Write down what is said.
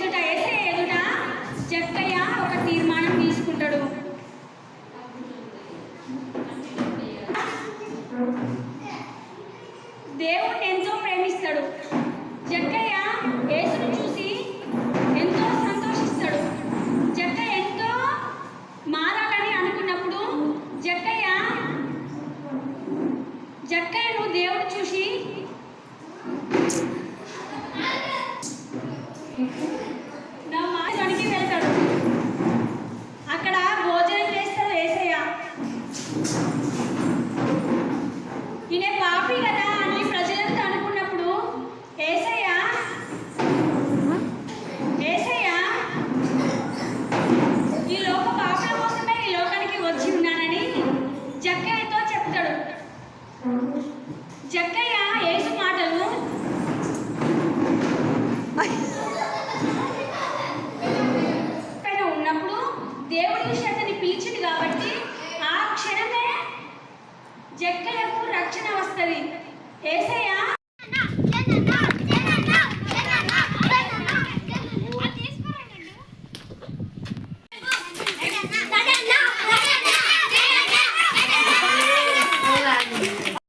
ఎదుట ఎస్ఏ ఎదుట జక్కయ్య ఒక తీర్మానం తీసుకుంటాడు. దేవుణ్ణి ఎంతో ప్రేమిస్తాడు. జక్కయ్య యేసును చూసి ఎంతో సంతోషిస్తాడు. చెక్క ఎంతో మారాలని అనుకున్నప్పుడు జక్కయ్య జక్కయ్యను దేవుడు చూసి Mm-hmm. ese